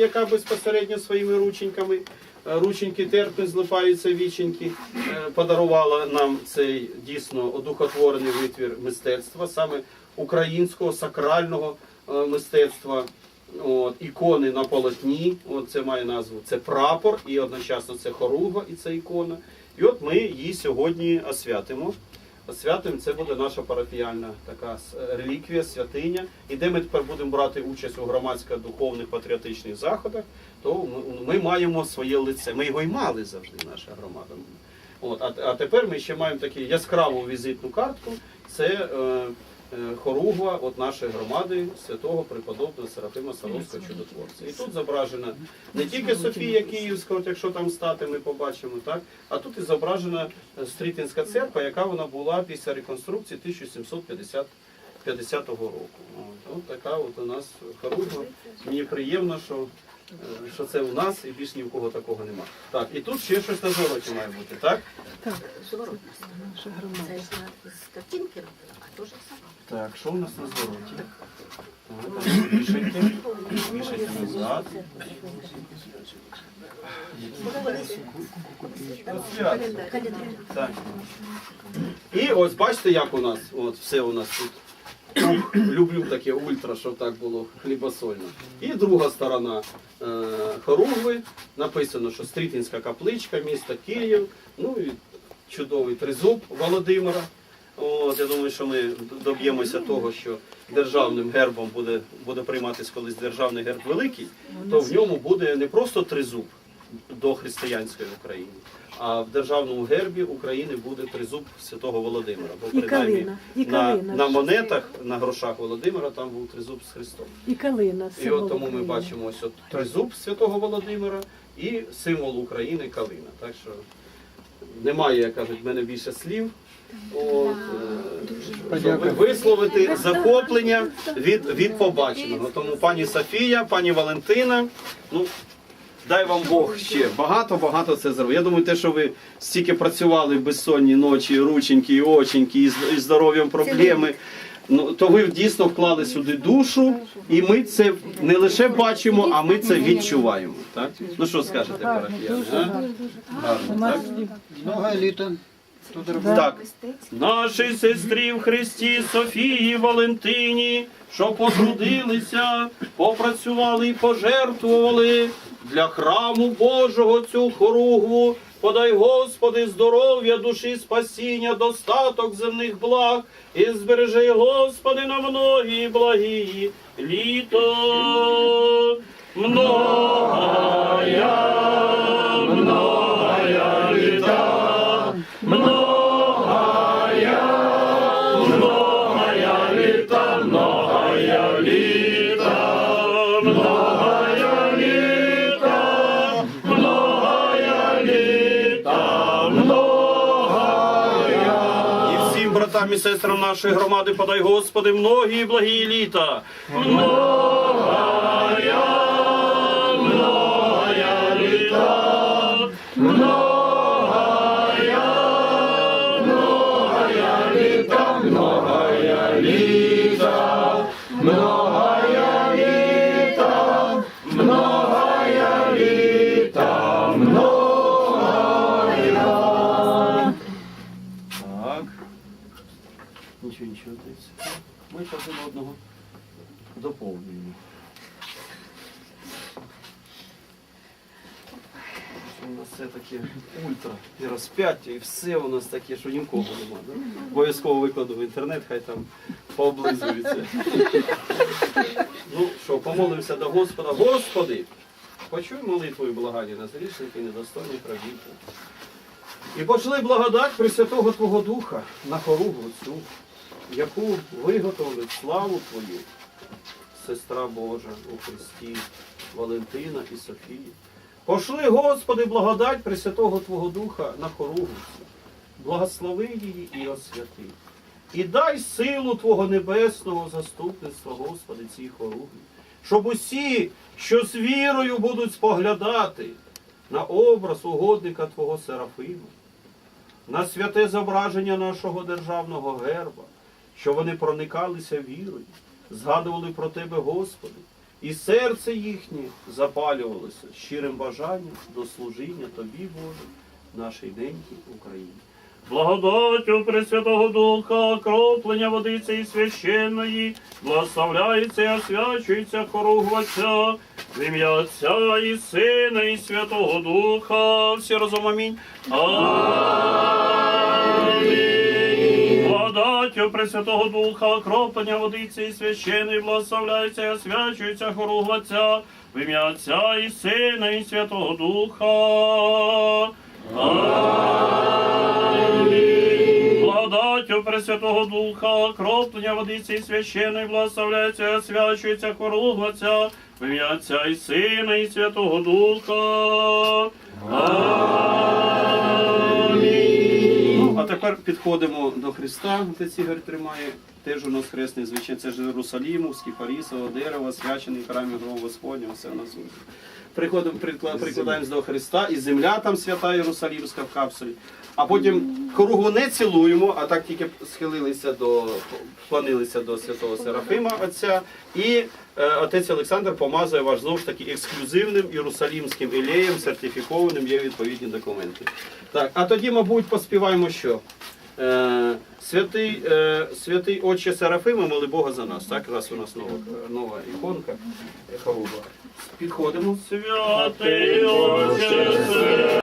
яка безпосередньо своїми рученьками, е, рученьки терпи, злипаються віченьки, е, подарувала нам цей дійсно одухотворений витвір мистецтва, саме українського сакрального е, мистецтва. От, ікони на полотні, от це має назву, це прапор, і одночасно це хоругва, і це ікона. І от ми її сьогодні освятимо. Освятимо, це буде наша парафіяльна така реліквія, святиня. І де ми тепер будемо брати участь у громадсько-духовних патріотичних заходах, то ми, маємо своє лице. Ми його й мали завжди, наша громада. От, а, тепер ми ще маємо таку яскраву візитну картку. Це е, хоругва от нашої громади святого преподобного Серафима Саровського чудотворця. І тут зображена не тільки Софія Київська, от якщо там стати, ми побачимо, так, а тут і зображена е, Стрітинська церква, яка вона була після реконструкції 1750 50 року. От, от така от у нас хоругва. Мені приємно, що, е, що це у нас і більш ні в кого такого нема. Так, і тут ще щось на золоті має бути, так? Зворотно. Це ж на- з картинки робила, а то ж сама. Так, що у нас на звороті? Вішайте, вішайте назад. Так. І ось бачите, як у нас, от все у нас тут. Люблю таке ультра, щоб так було хлібосольно. І друга сторона е, хоругви. Написано, що Стрітинська капличка, місто Київ. Ну і чудовий тризуб Володимира. От, я думаю, що ми доб'ємося того, що державним гербом буде, буде прийматися колись державний герб великий, то в ньому буде не просто тризуб до християнської України, а в державному гербі України буде тризуб святого Володимира. Бо І принаймні калина, і на, калина. на монетах, на грошах Володимира там був тризуб з Христом. І калина. І от тому ми бачимо ось от тризуб святого Володимира і символ України калина. Так що немає, як кажуть, в мене більше слів. От, е, щоб висловити захоплення від, від побаченого. Тому пані Софія, пані Валентина, ну дай вам Бог ще багато-багато це зробив. Я думаю, те, що ви стільки працювали безсонні ночі, рученьки і оченьки, і з і здоров'ям проблеми. Ну, то ви дійсно вклали сюди душу, і ми це не лише бачимо, а ми це відчуваємо. Так? Ну що скажете, парафіяни? а? Гарно, так? Много літа. Так, нашій сестрі в Христі Софії Валентині, що потрудилися, попрацювали і пожертвували для храму Божого цю хоругву. Подай, Господи, здоров'я душі, спасіння, достаток земних благ, і збережи, Господи, на многі благі літо. Многая всім братам і сестрам нашої громади подай, Господи, многі благі літа. Ми один одного доповнюємо. У нас все таке ультра і розп'яття, і все у нас таке, що нікого нема. Да? Обов'язково викладу в інтернет, хай там пооблизується. Ну що, помолимося до Господа. Господи, почуй молитву і благання на зрішники і недостойних рабів. І пошли благодать Пресвятого Твого Духа на хоругву цю, яку виготовлять славу Твою, сестра Божа у Христі, Валентина і Софія. Пошли, Господи, благодать Пресвятого Твого Духа на хоругву цю. Благослови її і освяти. І дай силу Твого небесного заступництва, Господи, цій хоругві, щоб усі, що з вірою будуть споглядати на образ угодника Твого Серафима, на святе зображення нашого державного герба, що вони проникалися вірою, згадували про Тебе, Господи, і серце їхнє запалювалося щирим бажанням до служіння тобі, Боже, нашій ненькій Україні. Благодаттю Пресвятого Духа, кроплення водиці і священної, благословляється і освячується хоругваця, в ім'я Отця і Сина, і Святого Духа. Всі разом. Амінь. Благодаттю Пресвятого Духа, кроплення водиці і священної, благословляється і освячується хоругваця, в ім'я Отця і Сина, і Святого Духа. Благодаттю Пресвятого Духа, кроплення водиці і священної благословляється, і освячується хоругваця, в ім'я Отця і Сина, і Святого Духа. Амінь. Підходимо до Христа, отець Ігор тримає. Теж у нас хресний звичай, це ж Єрусалімовський, Парісово, дерево, свячений в храмі Господнього, все у нас. Приходимо, прикла- прикладаємось до Христа, і земля там свята Єрусалімська в капсулі. А потім хоругву не цілуємо, а так тільки схилилися до, вклонилися до святого Серафима Отця. І е, отець Олександр помазує ваш знову ж таки ексклюзивним єрусалімським елеєм, сертифікованим, є відповідні документи. Так, а тоді, мабуть, поспіваємо що? Е, святий, е, святий Отче Серафима, моли Бога за нас. Так, раз у нас нова, нова іконка, е. Підходимо. Святий Отче